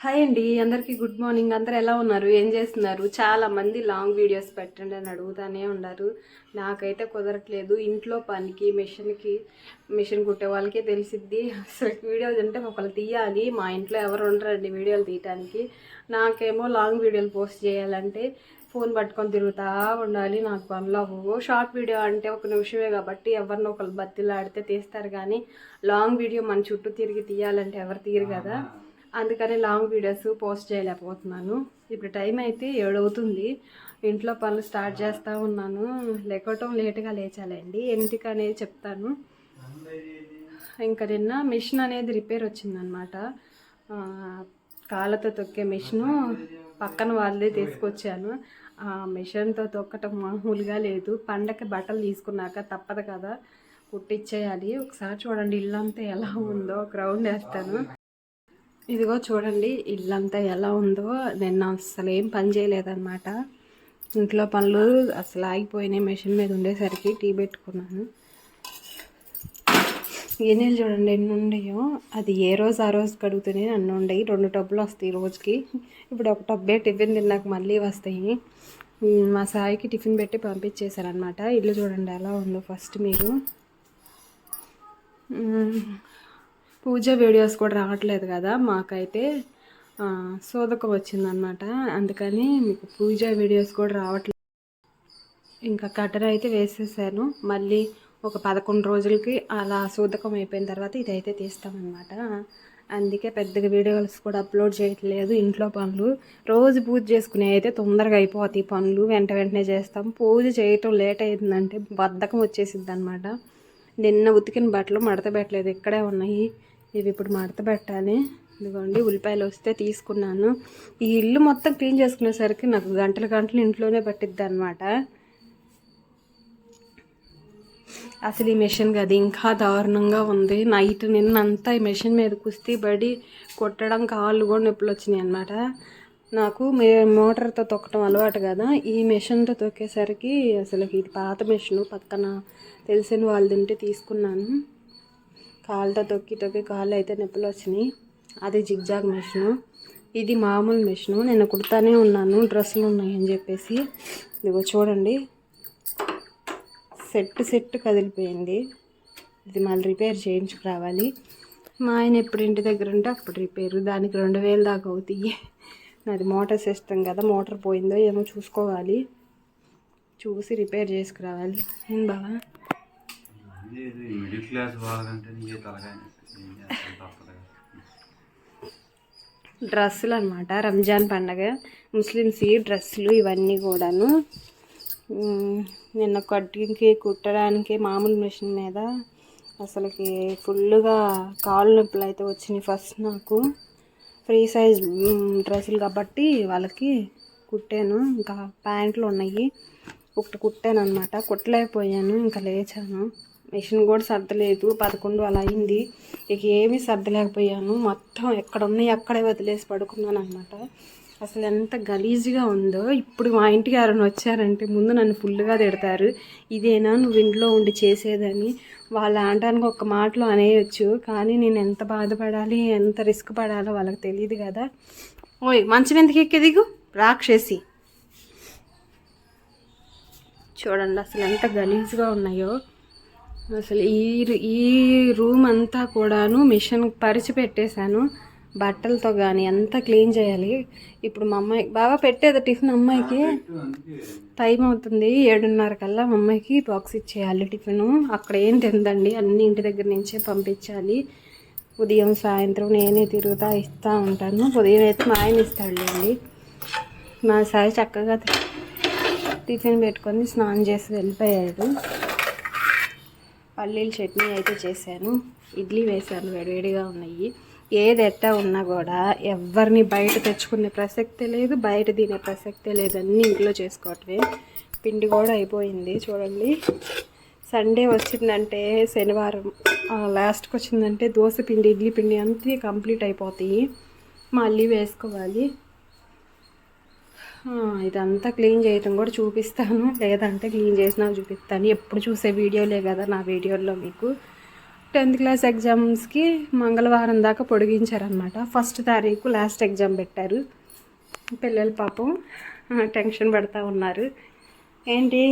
Hi అండి అందరికీ good morning. అందరు ఎలా ఉన్నారు? ఏం చేస్తున్నారు? చాలా మంది లాంగ్ వీడియోస్ పెట్టండి అని అడుగుతానే ఉన్నారు. నాకైతే కుదరట్లేదు. ఇంట్లో పనికి మిషన్కి మిషన్ కుట్టే వాళ్ళకే తెలిసిద్ది. అసలు వీడియోస్ అంటే ఒకళ్ళు తీయాలి. మా ఇంట్లో ఎవరు ఉండరండి వీడియోలు తీయటానికి. నాకేమో లాంగ్ వీడియోలు పోస్ట్ చేయాలంటే ఫోన్ పట్టుకొని తిరుగుతూ ఉండాలి. నాకు పనులు అవ్వవు. షార్ట్ వీడియో అంటే ఒక నిమిషమే కాబట్టి ఎవరినో ఒకళ్ళు బతిలాడితే తీస్తారు. కానీ లాంగ్ వీడియో మన చుట్టూ తిరిగి తీయాలంటే ఎవరు తీయరు కదా? అందుకని లాంగ్ వీడియోస్ పోస్ట్ చేయలేకపోతున్నాను. ఇప్పుడు టైం అయితే ఏడవుతుంది. ఇంట్లో పనులు స్టార్ట్ చేస్తూ ఉన్నాను. లేకపోవటం లేటుగా లేచాలండి. ఎందుకనేది చెప్తాను. ఇంకా నిన్న మిషన్ అనేది రిపేర్ వచ్చిందనమాట కాళ్ళతో తొక్కే మిషను పక్కన వాళ్ళే తీసుకొచ్చాను. ఆ మిషన్తో తొక్కటం మామూలుగా లేదు. పండగ బట్టలు తీసుకున్నాక తప్పదు కదా. కుట్టిచ్చేయాలి. ఒకసారి చూడండి ఇల్లంతా ఎలా ఉందో. ఒక రౌండ్ వేస్తాను. ఇదిగో చూడండి ఇల్లంతా ఎలా ఉందో. నిన్న అసలు ఏం పని చేయలేదన్నమాట. ఇంట్లో పనులు అసలు ఆగిపోయినాయి మెషిన్ మీద ఉండేసరికి టీ పెట్టుకున్నాను. గిన్నెలు చూడండి ఎన్ని ఉండయో. అది ఏ రోజు ఆ రోజు కడుగుతూనే అన్నీ ఉండయి. రెండు టబ్బులు వస్తాయి రోజుకి. ఇప్పుడు ఒక టబ్బే టిఫిన్ తిన్నాక మళ్ళీ వస్తాయి. మా సాయికి టిఫిన్ పెట్టి పంపించేశారనమాట ఇల్లు చూడండి ఎలా ఉందో ఫస్ట్ మీరు. పూజ వీడియోస్ కూడా రావట్లేదు కదా మాకైతే ఆ, సోదకం వచ్చిందనమాట అందుకని మీకు పూజ వీడియోస్ కూడా రావట్లేదు ఇంకా కట్టర్ అయితే వేసేసాను. మళ్ళీ ఒక పదకొండు రోజులకి అలా సూదకం అయిపోయిన తర్వాత ఇదైతే తీస్తామన్నమాట. అందుకే పెద్దగా వీడియోస్ కూడా అప్లోడ్ చేయట్లేదు ఇంట్లో పనులు. రోజు పూజ చేసుకునే అయితే తొందరగా అయిపోతాయి పనులు. వెంట వెంటనే చేస్తాం. పూజ చేయటం లేట్ అయిందంటే బద్ధకం వచ్చేసిద్ది అనమాట నిన్న ఉతికిన బట్టలు మడత పెట్టలేదు. ఇక్కడే ఉన్నాయి. ఇవి ఇప్పుడు మడత పెట్టాలి. ఇదిగోండి ఉల్లిపాయలు వస్తే తీసుకున్నాను. ఈ ఇల్లు మొత్తం క్లీన్ చేసుకునేసరికి నాకు గంటల గంటలు ఇంట్లోనే పట్టిద్ది అనమాట అసలు ఈ మెషిన్ గది ఇంకా దారుణంగా ఉంది. నైట్ నిన్నంతా ఈ మెషిన్ మీద కుస్తీ పడి కొట్టడం కాళ్ళు కూడా నొప్పులు వచ్చినాయి అనమాట నాకు మీ మోటార్తో తొక్కడం అలవాటు కదా ఈ మెషిన్తో తొక్కేసరికి అసలు ఇది పాత మెషిన్ పక్కన తెలిసిన వాళ్ళు తింటే తీసుకున్నాను. కాళ్ళతో తొక్కి తొక్కి కాళ్ళు అయితే నొప్పులు వచ్చినాయి. అది జిగ్జాగ్ మెషిన్. ఇది మామూలు మెషిన్. నేను కుడతానే ఉన్నాను డ్రెస్సులు ఉన్నాయని చెప్పేసి. ఇదిగో చూడండి. సెట్ సెట్ కదిలిపోయింది. ఇది మళ్ళీ రిపేర్ చేయించుకురావాలి మా ఆయన ఎప్పుడు ఇంటి దగ్గర ఉంటే అప్పుడు రిపేర్. దానికి రెండు వేలు దాకా అవుతాయి. నాది మోటార్ సిస్టమ్ కదా మోటార్ పోయిందో ఏమో చూసుకోవాలి. చూసి రిపేర్ చేసుకురావాలి. ఏం బావా? మిడిల్ క్లాస్ చేస్తాం. డ్రెస్సులు అనమాట రంజాన్ పండగ. ముస్లిమ్స్ డ్రెస్సులు ఇవన్నీ కూడాను. నిన్న కట్టింగ్కి కుట్టడానికి మామూలు మిషన్ మీద అసలుకి ఫుల్గా కాళ్ళు నొప్పులు అయితే వచ్చినాయి ఫస్ట్ నాకు. ఫ్రీ సైజ్ డ్రెస్సులు కాబట్టి వాళ్ళకి కుట్టాను. ఇంకా ప్యాంట్లు ఉన్నాయి. ఒకటి కుట్టాను అనమాట కుట్టలేకపోయాను ఇంకా లేచాను. మిషన్ కూడా సర్దలేదు. పదకొండు అలా అయింది. ఇక ఏమీ సర్దలేకపోయాను. మొత్తం ఎక్కడ ఉన్నాయి అక్కడే వదిలేసి పడుకున్నాను అనమాట అసలు ఎంత గలీజ్గా ఉందో. ఇప్పుడు మా ఇంటికి ఎవరైనా వచ్చారంటే ముందు నన్ను ఫుల్గా తిడతారు. ఇదేనా నువ్వు ఇంట్లో ఉండి చేసేదని. వాళ్ళు అనడానికి ఒక్క మాటలో అనేయచ్చు. కానీ నేను ఎంత బాధపడాలి ఎంత రిస్క్ పడాలో వాళ్ళకి తెలియదు కదా. ఓయ్ మంచం ఎందుకు ఎక్కే దిగు? రాక్షసి. చూడండి అసలు ఎంత గలీజ్గా ఉన్నాయో. అసలు ఈ ఈ రూమ్ అంతా కూడాను మిషన్ పరిచి పెట్టేశాను. బట్టలతో కానీ అంతా క్లీన్ చేయాలి. ఇప్పుడు మా అమ్మాయి బాగా పెట్టేది టిఫిన్ అమ్మాయికి. టైం అవుతుంది ఏడున్నర కల్లా మా అమ్మాయికి బాక్స్ ఇచ్చేయాలి టిఫిన్. అక్కడ ఏం తిందండి అన్ని ఇంటి దగ్గర నుంచే పంపించాలి. ఉదయం సాయంత్రం నేనే తిరుగుతా ఇస్తూ ఉంటాను. ఉదయం అయితే మా ఆయన ఇస్తాడులేండి. మా సాయి చక్కగా టిఫిన్ పెట్టుకొని స్నానం చేసి వెళ్ళిపోయాడు. పల్లీల చట్నీ అయితే చేశాను. ఇడ్లీ వేశాను వేడివేడిగా ఉన్నాయి. ఏది ఎట్టా ఉన్నా కూడా ఎవరిని బయట తెచ్చుకునే ప్రసక్తే లేదు బయట తినే ప్రసక్తే లేదు. అన్నీ ఇంట్లో చేసుకోవటమే. పిండి కూడా అయిపోయింది చూడండి. సండే వచ్చిందంటే శనివారం లాస్ట్కి వచ్చిందంటే దోశ పిండి ఇడ్లీ పిండి అంతే కంప్లీట్ అయిపోతాయి. మళ్ళీ వేసుకోవాలి. ఇదంతా క్లీన్ చేయటం కూడా చూపిస్తాను. లేదంటే క్లీన్ చేసినా చూపిస్తాను. ఎప్పుడు చూసే వీడియోలే కదా నా వీడియోలో మీకు. టెన్త్ క్లాస్ ఎగ్జామ్స్కి మంగళవారం దాకా పొడిగించారనమాట ఫస్ట్ తారీఖు లాస్ట్ ఎగ్జామ్ పెట్టారు. పిల్లలు పాపం టెన్షన్ పడతా ఉన్నారు. ఏంటి?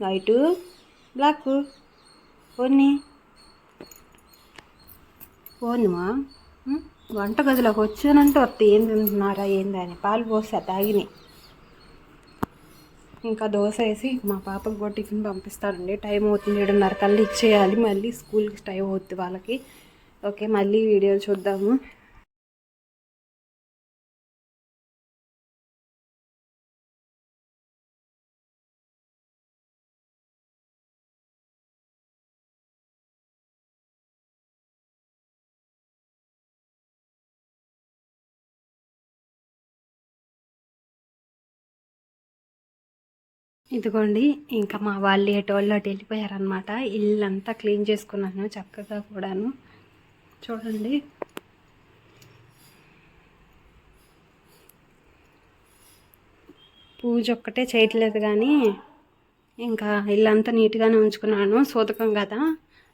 వైటు బ్లాక్ పోనీ పోనుమా వంట గదిలోకి వచ్చానంటే వస్తే ఏం తింటున్నారా ఏందని పాలు పోసా తాగినాయి ఇంకా దోశ వేసి మా పాపకు కూడా టిఫిన్ పంపిస్తారండి టైం అవుతుంది ఏడున్నర కల్లా ఇచ్చేయాలి. మళ్ళీ స్కూల్కి టైం అవుతుంది వాళ్ళకి. ఓకే మళ్ళీ వీడియో చూద్దాము. ఇదిగోండి ఇంకా మా వాళ్ళు ఎటోళ్ళు అటు వెళ్ళిపోయారనమాట ఇల్లంతా క్లీన్ చేసుకున్నాను చక్కగా కూడాను. చూడండి. పూజ ఒక్కటే చేయట్లేదు కానీ ఇంకా ఇల్లంతా నీట్గానే ఉంచుకున్నాను. సూతకం కదా.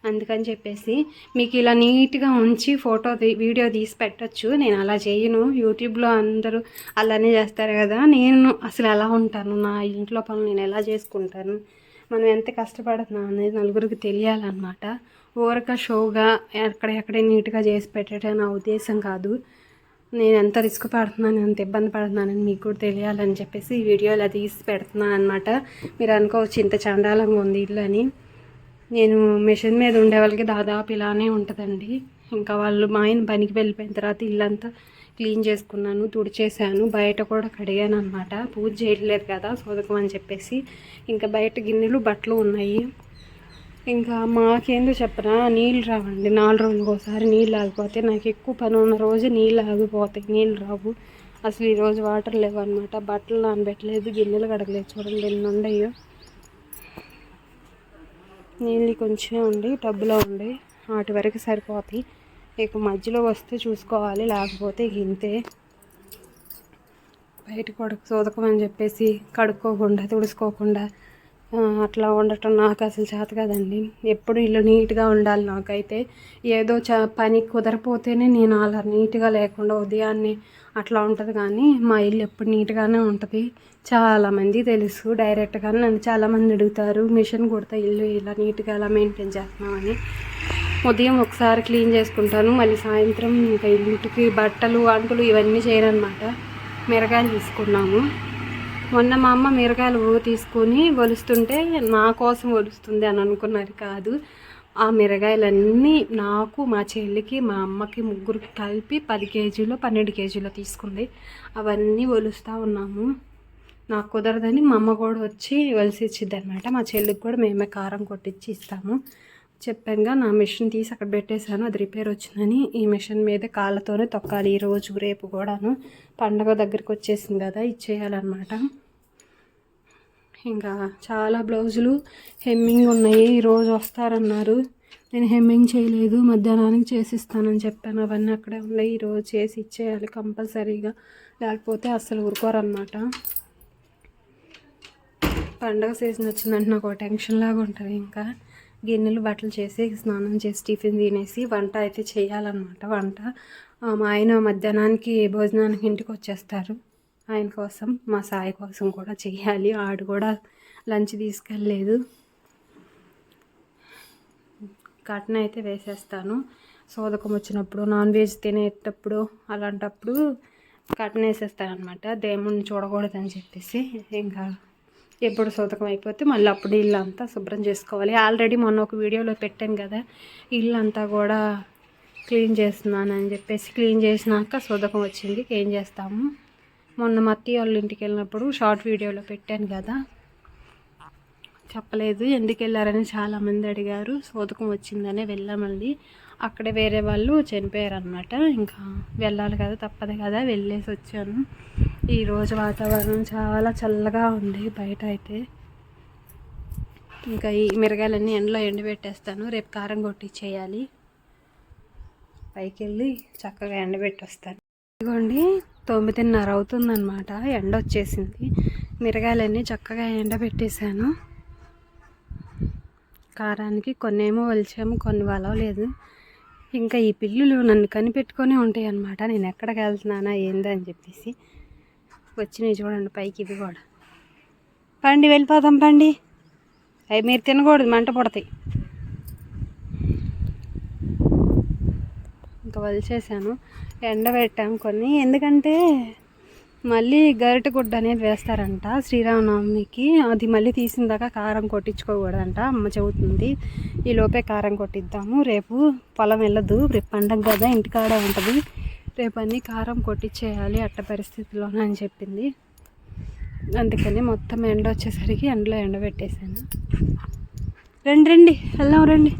అందుకని చెప్పేసి మీకు ఇలా నీట్గా ఉంచి ఫోటో వీడియో తీసి పెట్టచ్చు. నేను అలా చేయను. యూట్యూబ్లో అందరూ అలానే చేస్తారు కదా. నేను అసలు ఎలా ఉంటాను? నా ఇంట్లో పనులు నేను ఎలా చేసుకుంటాను? మనం ఎంత కష్టపడుతున్నాం అనేది నలుగురికి తెలియాలన్నమాట. ఊరక షోగా ఎక్కడెక్కడే నీట్గా చేసి పెట్టడం నా ఉద్దేశం కాదు. నేను ఎంత రిస్క్ పడుతున్నాను ఎంత ఇబ్బంది పడుతున్నానని మీకు కూడా తెలియాలని చెప్పేసి ఈ వీడియో ఇలా తీసి పెడుతున్నాను అనమాట మీరు అనుకోవచ్చు ఇంత చండాలంగా ఉంది ఇల్లు అని. నేను మిషన్ మీద ఉండే వాళ్ళకి దాదాపు ఇలానే ఉంటుందండి. ఇంకా వాళ్ళు మా ఆయన పనికి వెళ్ళిపోయిన తర్వాత ఇల్లంతా క్లీన్ చేసుకున్నాను తుడిచేసాను బయట కూడా కడిగాను అనమాట పూజ చేయట్లేదు కదా సోదకం అని చెప్పేసి. ఇంకా బయట గిన్నెలు బట్టలు ఉన్నాయి. ఇంకా మాకేందో చెప్పరా నీళ్ళు రావండి. నాలుగు రోజులకు ఒకసారి నీళ్ళు ఆగిపోతే నాకు ఎక్కువ పని ఉన్న రోజు నీళ్ళు ఆగిపోతాయి. నీళ్ళు రావు. అసలు ఈరోజు వాటర్ లేవు అనమాట బట్టలు నానబెట్టలేదు గిన్నెలు కడగలేదు. చూడండి ఎన్ని ఉన్నాయో. నీళ్ళు కొంచెం ఉండి టబ్బులో ఉండి వాటి వరకు సరిపోతాయి. ఇక మధ్యలో వస్తే చూసుకోవాలి లేకపోతే ఇంతే. బయట కొడుకు చూదకమని చెప్పేసి కడుక్కోకుండా తుడుచుకోకుండా అట్లా ఉండటం నాకు అసలు చేత కదండి. ఎప్పుడు ఇల్లు నీట్గా ఉండాలి నాకైతే. ఏదో చ పని కుదరపోతేనే నేను అలా నీట్గా లేకుండా ఉదయాన్నే అట్లా ఉంటుంది కానీ మా ఇల్లు ఎప్పుడు నీట్గానే ఉంటుంది. చాలామంది తెలుసు డైరెక్ట్గా నన్ను చాలామంది అడుగుతారు మిషన్ కుడతా ఇల్లు ఇలా నీట్గా ఎలా మెయింటైన్ చేస్తున్నామని. ఉదయం ఒకసారి క్లీన్ చేసుకుంటాను మళ్ళీ సాయంత్రం ఇంకా ఇంటికి బట్టలు అంటులు ఇవన్నీ చేయరనమాట. మిరగాయలు తీసుకున్నాము. మొన్న మా అమ్మ మిరగాయలు తీసుకొని ఒలుస్తుంటే నా కోసం ఒలుస్తుంది అని అనుకున్నారు కాదు. ఆ మిరగాయలన్నీ నాకు మా చెల్లికి మా అమ్మకి ముగ్గురికి కలిపి పది కేజీలో పన్నెండు కేజీలో తీసుకుంది. అవన్నీ ఒలుస్తూ ఉన్నాము. నాకు కుదరదని మా అమ్మ కూడా వచ్చి వలిసి ఇచ్చిద్ది అనమాట మా చెల్లికి కూడా మేమే కారం కొట్టించి ఇస్తాము. చెప్పానుగా నా మిషన్ తీసి అక్కడ పెట్టేశాను అది రిపేర్ వచ్చిందని. ఈ మిషన్ మీద కాళ్ళతోనే తొక్కాలి ఈరోజు రేపు కూడాను. పండగ దగ్గరికి వచ్చేసింది కదా ఇచ్చేయాలన్నమాట. ఇంకా చాలా బ్లౌజులు హెమ్మింగ్ ఉన్నాయి. ఈరోజు వస్తారన్నారు. నేను హెమ్మింగ్ చేయలేదు. మధ్యాహ్నానికి చేసిస్తానని చెప్పాను. అవన్నీ అక్కడే ఉన్నాయి. ఈరోజు చేసి ఇచ్చేయాలి కంపల్సరీగా. లేకపోతే అస్సలు ఊరుకోరన్నమాట. పండగ సీజన్ వచ్చిందంటే నాకు ఒక టెన్షన్ లాగా ఉంటుంది. ఇంకా గిన్నెలు బట్టలు చేసి స్నానం చేసి టిఫిన్ తినేసి వంట అయితే చేయాలన్నమాట. వంట మా ఆయన మధ్యాహ్నానికి భోజనానికి ఇంటికి వచ్చేస్తారు. ఆయన కోసం మా సాయి కోసం కూడా చేయాలి. ఆడు కూడా లంచ్ తీసుకెళ్ళలేదు. కట్న అయితే వేసేస్తాను. సోదకం వచ్చినప్పుడు నాన్ వెజ్ తినేటప్పుడు అలాంటప్పుడు కట్న వేసేస్తాను అనమాట దేవుణ్ణి చూడకూడదని చెప్పేసి ఇంకా ఎప్పుడు సోదకం అయిపోతే మళ్ళీ అప్పుడు ఇల్లు అంతా శుభ్రం చేసుకోవాలి. ఆల్రెడీ మొన్న ఒక వీడియోలో పెట్టాను కదా ఇల్లు అంతా కూడా క్లీన్ చేస్తున్నాను అని చెప్పేసి క్లీన్ చేసినాక సోదకం వచ్చింది. ఏం చేస్తాము? మొన్న మా అత్తయ్య వాళ్ళ ఇంటికి వెళ్ళినప్పుడు షార్ట్ వీడియోలో పెట్టాను కదా. చెప్పలేదు ఎందుకు వెళ్ళారని చాలామంది అడిగారు. సోదకం వచ్చిందనే వెళ్ళామండి అక్కడే వేరే వాళ్ళు చనిపోయారనమాట ఇంకా వెళ్ళాలి కదా తప్పదు కదా వెళ్ళేసి వచ్చాను. ఈరోజు వాతావరణం చాలా చల్లగా ఉంది బయట అయితే. ఇంకా ఈ మిరగాయలన్నీ ఎండలో ఎండబెట్టేస్తాను. రేపు కారం కొట్టి చేయాలి పైకి వెళ్ళి చక్కగా ఎండబెట్టి వస్తాను ఇదిగోండి తొమ్మిదిన్నర అవుతుందన్నమాట. ఎండ వచ్చేసింది మిరగాయలన్నీ చక్కగా ఎండబెట్టేశాను. కారానికి కొన్ని ఏమో వలిచాము కొన్ని వలవలేదు. ఇంకా ఈ పిల్లులు నన్ను కనిపెట్టుకొని ఉంటాయి అనమాట నేను ఎక్కడికి వెళ్తున్నానా ఏందా అని చెప్పేసి. వచ్చినాయి చూడండి పైకి ఇవి కూడా. పండి వెళ్ళిపోదాం పండి. అవి మీరు తినకూడదు మంట పడతాయి ఇంకా వలిచేసాను ఎండబెట్టాం కొన్ని. ఎందుకంటే మళ్ళీ గరిట గుడ్డ అనేది వేస్తారంట శ్రీరామనవమికి. అది మళ్ళీ తీసిన దాకా కారం కొట్టించుకోకూడదంట. అమ్మ చెబుతుంది ఈ లోపే కారం కొట్టిద్దాము. రేపు పొలం వెళ్ళదు. రేపు పండగ కదా ఇంటికాడ ఉంటుంది. రేపు అన్నీ కారం కొట్టించేయాలి అట్ట పరిస్థితిలోనే అని చెప్పింది. అందుకని మొత్తం ఎండ వచ్చేసరికి ఎండలో ఎండబెట్టేశాను. రండి రండి. వెళ్దాం రండి.